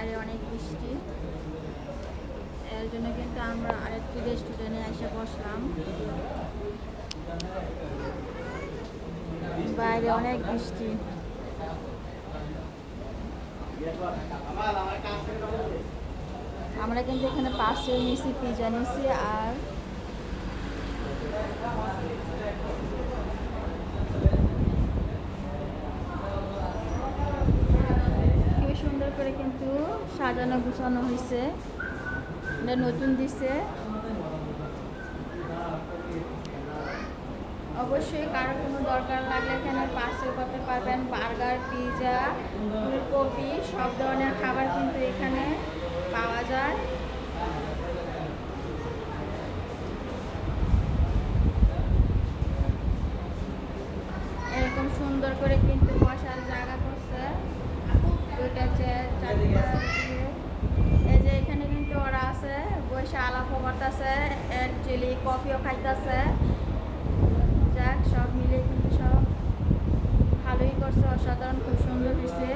বাইরে অনেক বৃষ্টি। এর জন্য কিন্তু আমরা আরেকটি রেস্টুরেন্টে এসে বসলাম। বাইরে অনেক বৃষ্টি। আমরা কিন্তু এখানে পার্সেল নিছি পিজা নিছি আর খুবই সুন্দর করে কিন্তু সাজানো গুছানো হয়েছে নতুন দিছে। অবশ্যই কারও কোনো দরকার লাগলে এখানে পার্সেল করতে পারবেন। বার্গার পিৎজা ফুলকপি, সব ধরনের খাবার কিন্তু এখানে পাওয়া যায়। এরকম সুন্দর করে কিন্তু আছে বসে আলাপও করতেছে অ্যাকচুয়ালি কফিও খাইতেছে। যাক, সব মিলে কিন্তু সব ভালোই করছে, অসাধারণ, খুব সুন্দর হয়েছে।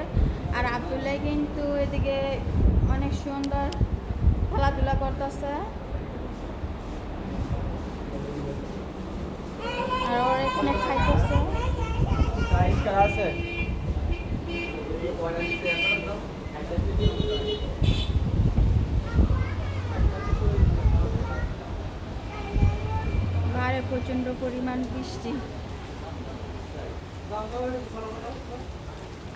আর আবদুল্লাহ কিন্তু এদিকে অনেক সুন্দর খেলাধুলা করতেছে। আর ওর এখানে খাইতেছে সাইজটা আছে বাইরে প্রচণ্ড পরিমাণ বৃষ্টি।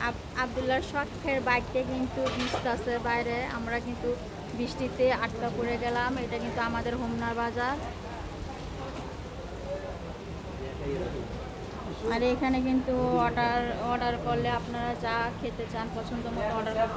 আব- আবদুল্লার শখের বাইকটা কিন্তু ভিজতেছে বাইরে। আমরা কিন্তু বৃষ্টিতে আটকা পড়ে গেলাম। এটা কিন্তু আমাদের হোমনার বাজার। আর এখানে কিন্তু অর্ডার অর্ডার করলে আপনারা যা খেতে চান, পছন্দ মতো অর্ডার